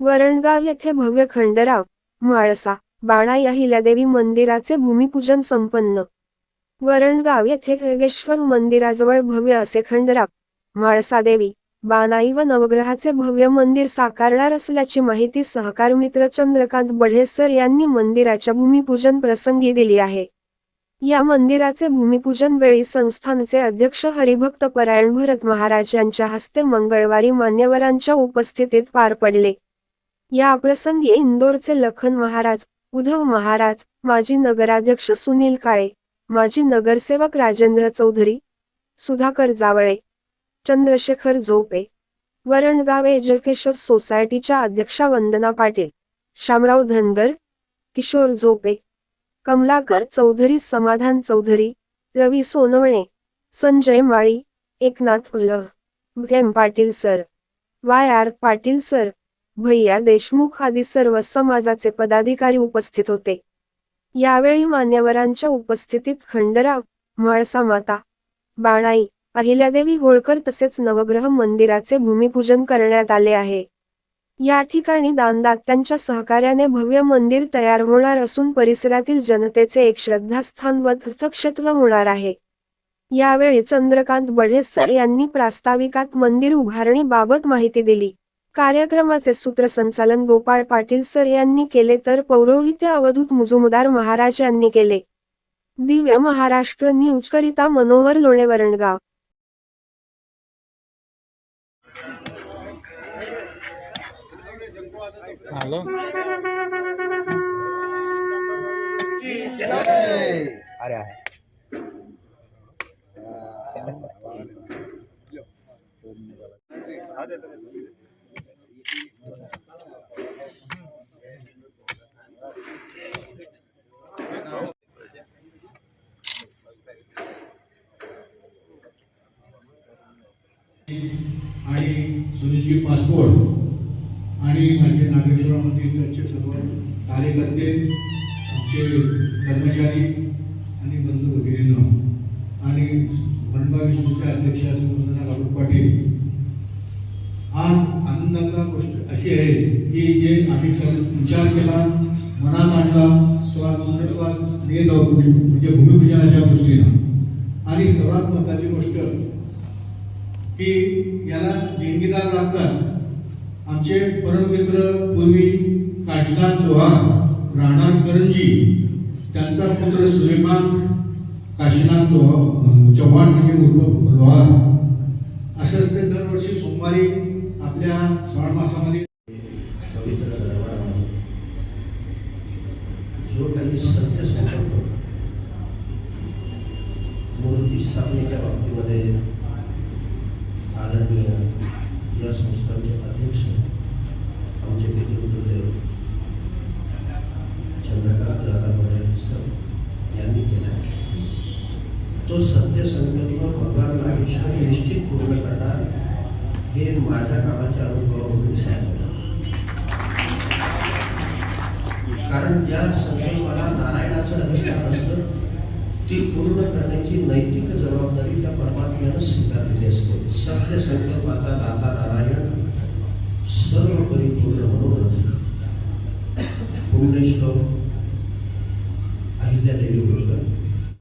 वरणगाव येथे भव्य खंडराव म्हाळसा बाणा या मंदिराचे भूमिपूजन संपन्न. वरणगाव येथे खगेश्वर मंदिराजवळ भव्य असे खंडराव म्हाळसादेवी बानाई व नवग्रहाचे भव्य मंदिर साकारणार असल्याची माहिती सहकार मित्र चंद्रकांत बढेसर यांनी मंदिराच्या भूमिपूजन प्रसंगी दिली आहे. या मंदिराचे भूमिपूजन वेळी संस्थानचे अध्यक्ष हरिभक्त परायण भरत महाराज यांच्या हस्ते मंगळवारी मान्यवरांच्या उपस्थितीत पार पडले. या प्रसंगी इंदोरचे लखन महाराज उद्धव महाराज माजी नगराध्यक्ष सुनील काळे माजी नगरसेवक राजेंद्र चौधरी सुधाकर जावळे चंद्रशेखर झोपे वरणगाव एज्युकेशन सोसायटीच्या अध्यक्षा वंदना पाटील शामराव धनगर किशोर झोपे Kamlakar Chaudhari Samadhan Chaudhari Ravi Sonawane Sanjay Mali Eknath उल्ह M Patil sir Y R Patil sir भैया देशमुख आदी सर्व समाजाचे पदाधिकारी उपस्थित होते. यावेळी मान्यवरांच्या उपस्थितीत खंडराव म्हाळसा माता बाणाई अहिल्यादेवी होळकर तसेच नवग्रह मंदिराचे भूमिपूजन करण्यात आले आहे. या ठिकाणी दानदात्यांच्या सहकार्याने भव्य मंदिर तयार होणार असून परिसरातील जनतेचे एक श्रद्धास्थान व तीर्थक्षेत्र होणार आहे. यावेळी चंद्रकांत बढेसर यांनी प्रास्ताविकात मंदिर उभारणीबाबत माहिती दिली. कार्यक्रमाचे सूत्रसंचालन गोपाळ पाटील सर यांनी केले तर पौरोहित्य अवधूत मुजुमदार महाराज यांनी केले. दिव्य महाराष्ट्र न्यूज करिता मनोहर लोणे वरणगाव हॅलो. अरे आणि सुनीलजी पासपोर्ट आणि माझे नागेश्वरा मंदिरचे सर्व कार्यकर्ते आमचे कर्मचारी आणि बंधू भगिनींनो. आणि वनबा विष्णूचे अध्यक्ष असून वंदना पाटील. आज आनंदाचा गोष्ट अशी आहे. की जे आम्ही विचार केला मनात आणला सर्वात पूर्णत्वात नेत आहोत म्हणजे भूमिपूजनाच्या दृष्टीनं. आणि सर्वात महत्त्वाची गोष्ट की याला देणगीदार लागतात. आमचे परममित्र पूर्वी काशीनाथ लोहार राहणार करंजी त्यांचा पुत्र सुलेमान काशीनाथ लोहा चव्हाण म्हणजे उर्फ लोहार. असंच ते दरवर्षी सोमवारी आपल्या श्रावण मासामध्ये स्थापनेच्या बाबतीमध्ये आदरणीय या संस्थांचे अध्यक्ष आमचे पितृदेव चंद्रकांत दादा सर यांनी केला. तो सत्यसंकल्प भगवान महेश्वर निश्चित पूर्ण करणार हे माझ्या कामाच्या अनुभवावरून सांगितलं कारण ज्या संकल्पाला नारायणाचं अधिष्ठान असतं ती पूर्ण करण्याची नैतिक जबाबदारी त्या परमात्म्यानं स्वीकारलेली असते. सत्य संकल्पाचा दाता नारायण सर्व परिपूर्ण म्हणून पुण्यश्लोक